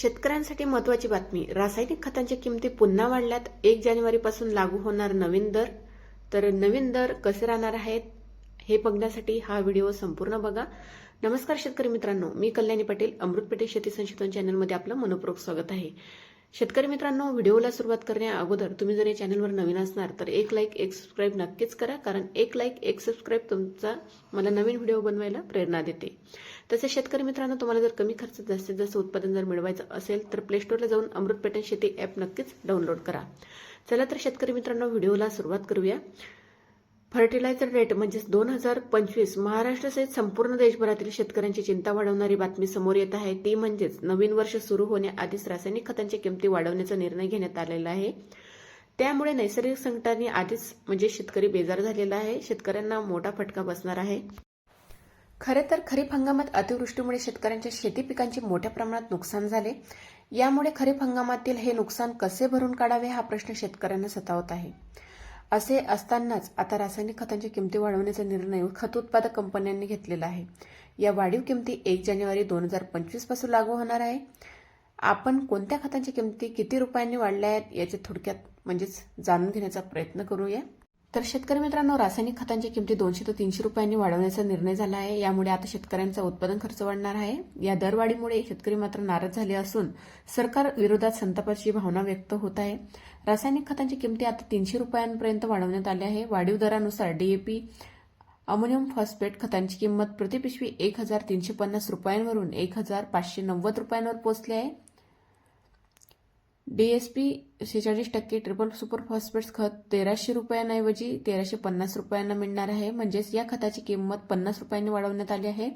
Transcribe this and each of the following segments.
शेतकऱ्यांसाठी महत्त्वाची बातमी. रासायनिक खतांच्या किमती पुन्हा वाढल्यात. एक जानेवारीपासून लागू होणार नवीन दर. तर नवीन दर कसे राहणार आहेत हे बघण्यासाठी हा व्हिडिओ संपूर्ण बघा. नमस्कार शेतकरी मित्रांनो मी कल्याणी पाटील अमृत पेटे शेती संशोधन चॅनलमध्ये आपलं मनपूर्वक स्वागत आहे. शेतकरी मित्रांनो व्हिडिओला सुरुवात करण्या अगोदर तुम्ही जर या चॅनलवर नवीन असणार तर एक लाईक एक सबस्क्राईब नक्कीच करा कारण एक लाईक एक सबस्क्राईब तुमचा मला नवीन व्हिडिओ बनवायला प्रेरणा देते. तसेच शेतकरी मित्रांनो तुम्हाला जर कमी खर्चात जास्तीत जास्त उत्पादन जर मिळवायचं असेल तर प्ले स्टोअरला जाऊन अमृत पेटन शेती ॲप नक्कीच डाउनलोड करा. चला तर शेतकरी मित्रांनो व्हिडिओला सुरुवात करूया. फर्टिलायझर रेट म्हणजेच दोन हजार पंचवीस महाराष्ट्रासहित संपूर्ण देशभरातील शेतकऱ्यांची चिंता वाढवणारी बातमी समोर येत आहे. ती म्हणजेच नवीन वर्ष सुरू होण्याआधीच रासायनिक खतांच्या किमती वाढवण्याचा निर्णय घेण्यात आलेला आहे. त्यामुळे नैसर्गिक संकटांनी आधीच म्हणजे शेतकरी बेजार झालेला आहे. शेतकऱ्यांना मोठा फटका बसणार आहे. खरे तर खरीप हंगामात अतिवृष्टीमुळे शेतकऱ्यांच्या शेती पिकांचे मोठ्या प्रमाणात नुकसान झाले. यामुळे खरीप हंगामातील हे नुकसान कसे भरून काढावे हा प्रश्न शेतकऱ्यांना सतावत आहे. असे असतानाच आता रासायनिक खतांच्या किमती वाढवण्याचा निर्णय खत उत्पादक कंपन्यांनी घेतलेला आहे. या वाढीव किमती एक जानेवारी दोन हजार पंचवीसपासून लागू होणार आहे. आपण कोणत्या खतांच्या किमती किती रुपयांनी वाढल्या आहेत याचे थोडक्यात म्हणजेच जाणून घेण्याचा प्रयत्न करूया. तर शेतकरी मित्रांनो रासायनिक खतांच्या किमती दोनशे ते तीनशे रुपयांनी वाढवण्याचा निर्णय झाला आहे. यामुळे आता शेतकऱ्यांचा उत्पादन खर्च वाढणार आहे. या दरवाढीमुळे शेतकरी मात्र नाराज झाले असून सरकार विरोधात संतापाची भावना व्यक्त होत आहे. रासायनिक खतांची किमती आता तीनशे रुपयांपर्यंत वाढवण्यात आल्या आहे. वाढीव दरानुसार डीएपी अमोनियम फॉस्फेट खतांची किंमत प्रतिपिशवी एक हजार तीनशे पन्नास रुपयांवरून एक हजार पाचशे नव्वद रुपयांवर पोहोचली आहे. डीएसपी शेहेचाळीस टक्के ट्रिपल सुपर फॉस्फेट्स खत तेराशे रुपयांऐवजी तेराशे पन्नास रुपयांना मिळणार आहे. म्हणजेच या खताची किंमत पन्नास रुपयांनी वाढवण्यात आली आहे.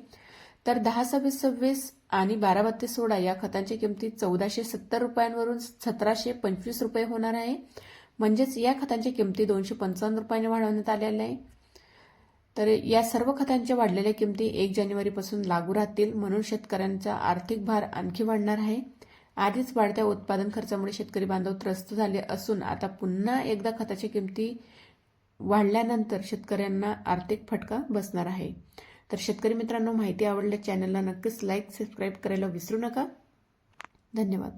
तर दहा सव्वीस सव्वीस आणि बारा बत्तीस सोळा या खतांची किंमती चौदाशे सत्तर रुपयांवरून सतराशे पंचवीस रुपये होणार आहे. म्हणजेच या खतांच्या किंमती दोनशे पंचावन्न रुपयांनी वाढवण्यात आलेल्या आहे. तर या सर्व खतांच्या वाढलेल्या किंमती एक जानेवारीपासून लागू राहतील म्हणून शेतकऱ्यांचा आर्थिक भार आणखी वाढणार आहे. आधीच वाढत्या उत्पादन खर्चामुळे शेतकरी बांधव त्रस्त झाले असून आता पुन्हा एकदा खताच्या किमती वाढल्यानंतर शेतकऱ्यांना आर्थिक फटका बसणार आहे. तर शेतकरी मित्रांनो माहिती आवडल्या चॅनलला नक्कीच लाईक सबस्क्राईब करायला विसरू नका. धन्यवाद.